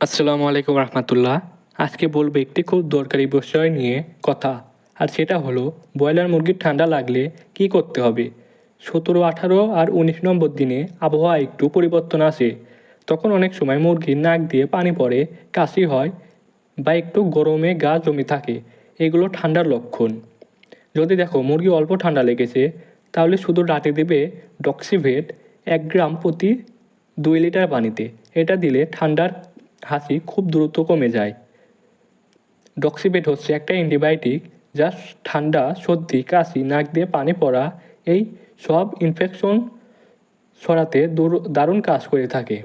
আসসালামু আলাইকুম রহমতুল্লাহ। আজকে বলব একটি খুব দরকারি বিষয় নিয়ে কথা, আর সেটা হলো, ব্রয়লার মুরগির ঠান্ডা লাগলে কি করতে হবে? সতেরো, আঠারো আর উনিশ নম্বর দিনে আবহাওয়া একটু পরিবর্তন আসে। তখন অনেক সময় মুরগির নাক দিয়ে পানি পড়ে, কাশি হয় বা একটু গরমে গা জমে থাকে। এগুলো ঠান্ডার লক্ষণ। যদি দেখো, মুরগি অল্প ঠান্ডা লেগেছে, তাহলে শুধু রাতে দেবে ডক্সিভেট এক গ্রাম প্রতি দুই লিটার পানিতে। এটা দিলে ঠান্ডার হাসি খুব দ্রুত কমে যায়। ডক্সিবেট হচ্ছে একটা অ্যান্টিবায়োটিক যা ঠান্ডা, সর্দি, কাশি, নাক দিয়ে পানি পড়া এই সব ইনফেকশন সরাতে দূর- দারুণ কাজ করে থাকে।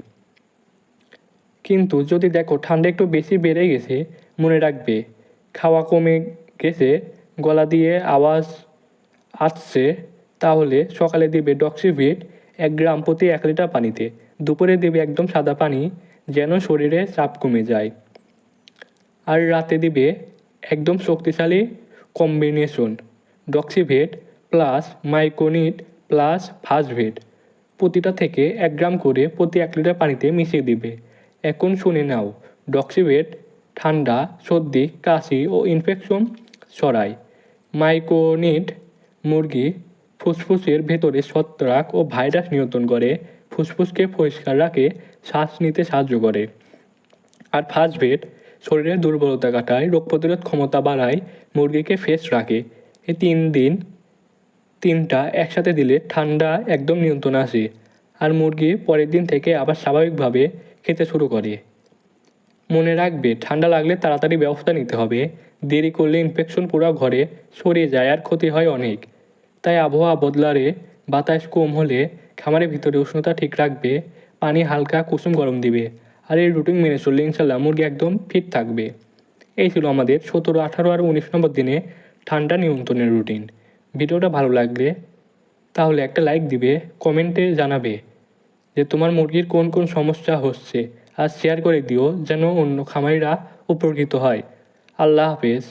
কিন্তু যদি দেখো ঠান্ডা একটু বেশি বেড়ে গেছে, মনে রাখবে, খাওয়া কমে গেছে, গলা দিয়ে আওয়াজ আসছে, তাহলে সকালে দিবে ডক্সিভিট এক গ্রাম প্রতি এক লিটার পানিতে, দুপুরে দিবে একদম সাদা পানি যেন শরীরে চাপ কমে যায়। আর রাতে দিবে একদম শক্তিশালী কম্বিনেশন, ডক্সিভেট প্লাস মাইকোনিট প্লাস ফাসভেট। প্রতিটা থেকে এক গ্রাম করে প্রতি এক লিটার পানিতে মিশিয়ে দিবে। এখন শুনে নাও, ডক্সিভেট ঠান্ডা, সর্দি, কাশি ও ইনফেকশন সরায় মাইকোনিট মুরগি ফুসফুসের ভেতরে ছত্রাক ও ভাইরাস নিয়ন্ত্রণ করে ফুসফুসকে পরিষ্কার রাখে, শ্বাস নিতে সাহায্য করে। আর ফাস্টভেট শরীরের দুর্বলতা কাটায়, রোগ প্রতিরোধ ক্ষমতা বাড়ায়, মুরগিকে ফ্রেশ রাখে। এই তিন দিন, তিনটা একসাথে দিলে ঠান্ডা একদম নিয়ন্ত্রণ আসে। আর মুরগি পরের দিন থেকে আবার স্বাভাবিকভাবে খেতে শুরু করে। মনে রাখবে, ঠান্ডা লাগলে তাড়াতাড়ি ব্যবস্থা নিতে হবে। দেরি করলে ইনফেকশন পুরো ঘরে সরিয়ে যায় আর ক্ষতি হয় অনেক। তাই আবহাওয়া বদলারে বাতাস কম হলে খামারের ভিতরে উষ্ণতা ঠিক রাখবে, পানি হালকা কুসুম গরম দিবে, আর এই রুটিন মেনে চললে ইনশাল্লাহ মুরগি একদম ফিট থাকবে। এই ছিল আমাদের সতেরো, আঠারো আর উনিশ নম্বর দিনে ঠান্ডা নিয়ন্ত্রণের রুটিন ভিডিওটা ভালো লাগলে তাহলে একটা লাইক দিবে কমেন্টে জানাবে যে তোমার মুরগির কোন কোন সমস্যা হচ্ছে, আর শেয়ার করে দিও যেন অন্য খামারিরা উপকৃত হয়। আল্লাহ হাফেজ।